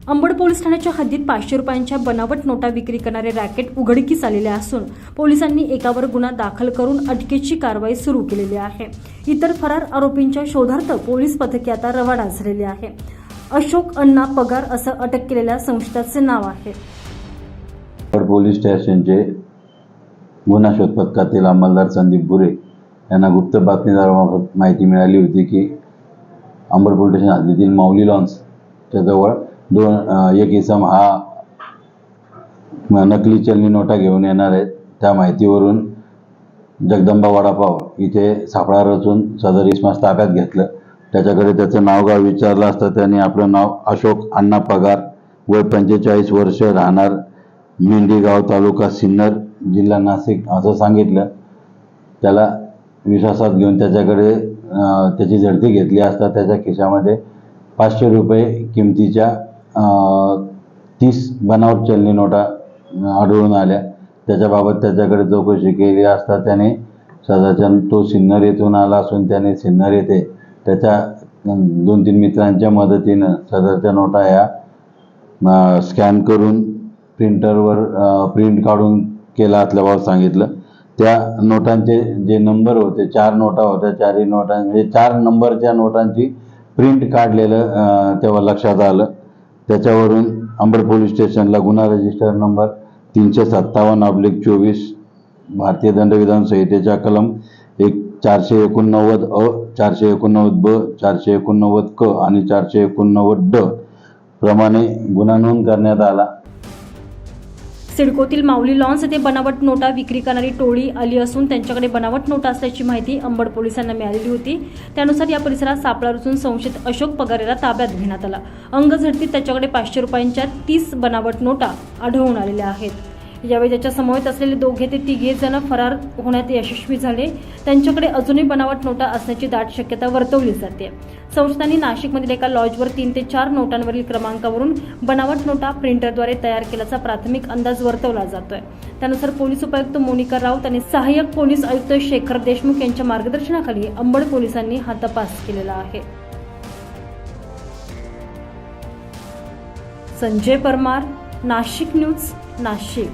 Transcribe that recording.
Ambad police ठाण्याच्या हद्दीत पाचशे रुपयांच्या बनावट नोटा विक्री करणारे रॅकेट उघडकीस आलेले असून पोलिसांनी एकावर गुन्हा दाखल करून अटकेची कारवाई सुरू केलेली आहे. इतर फरार आरोपींच्या शोधार्थ पोलीस पथके आता रवाना झालेले आहे. अशोक अण्णा पगार असं अटक केलेल्या संशयिताचे नाव आहे. पोलीस स्टेशनचे गुन्हा शोध पथकातील अंमलदार संदीप भुरे यांना गुप्त बातमीदारामार्फत माहिती मिळाली होती की अंबड पोलीस स्टेशन हद्दीतील माऊली लॉन्सच्या जवळ दोन एक इसम हा नकली चलनी नोटा घेऊन येणार आहेत. त्या माहितीवरून जगदंबा वडापाव इथे सापळा रचून सदर इसमास ताब्यात घेतलं. त्याच्याकडे त्याचं नावगाव विचारलं असतं. त्याने आपलं नाव अशोक अण्णा पगार वय पंचेचाळीस वर्ष राहणार मेंढीगाव तालुका सिन्नर जिल्हा नाशिक असं सांगितलं. त्याला विश्वासात घेऊन त्याच्याकडे त्याची झडती घेतली असता त्याच्या खिशामध्ये पाचशे रुपये किमतीच्या तीस बनावट चलनी नोटा आढळून आल्या त्याच्याबाबत त्याच्याकडे चौकशी केली असता त्याने सदाचंद तो सिन्नर येथून आला असून त्याने सिन्नर येथे त्याच्या दोन तीन मित्रांच्या मदतीनं सदरच्या नोटा ह्या स्कॅन करून प्रिंटरवर प्रिंट काढून केला असल्याबाबत सांगितलं. त्या नोटांचे जे नंबर होते चार नोटा होत्या चारही नोटां म्हणजे चार नंबरच्या नोटांची प्रिंट काढलेलं तेव्हा लक्षात आलं. त्याच्यावरून अंबड पोलीस स्टेशनला गुन्हा रजिस्टर नंबर तीनशे सत्तावन्न अब्लिक चोवीस भारतीय दंडविधान संहितेच्या कलम एक चारशे एकोणनव्वद अ चारशे एकोणनव्वद ब चारशे एकोणनव्वद क आणि चारशे एकोणनव्वद ड प्रमाणे गुन्हा नोंद करण्यात आला. सिडकोतील माऊली लॉन्स येथे बनावट नोटा विक्री करणारी टोळी आली असून त्यांच्याकडे बनावट नोटा असल्याची माहिती अंबड पोलिसांना मिळालेली होती. त्यानुसार या परिसरात सापळा रचून संशयित अशोक पगारेला ताब्यात घेण्यात आला. अंग झडतीत त्याच्याकडे पाचशे रुपयांच्या तीस बनावट नोटा आढळून आलेल्या आहेत. यावेळी त्याच्या समवेत असलेले दोघे ते तिघे जण फरार होण्यात यशस्वी झाले त्यांच्याकडे अजूनही बनावट नोटा असण्याची दाट शक्यता वर्तवली जाते. संस्थांनी नाशिकमधील एका लॉजवर तीन ते चार नोटांवरील क्रमांकावरून बनावट नोटा प्रिंटरद्वारे तयार केल्याचा प्राथमिक अंदाज वर्तवला जातोय. त्यानुसार पोलीस उपायुक्त मोनिका राऊत आणि सहाय्यक पोलीस आयुक्त शेखर देशमुख यांच्या मार्गदर्शनाखाली अंबड पोलिसांनी हा तपास केलेला आहे. संजय परमार नाशिक न्यूज नाशिक.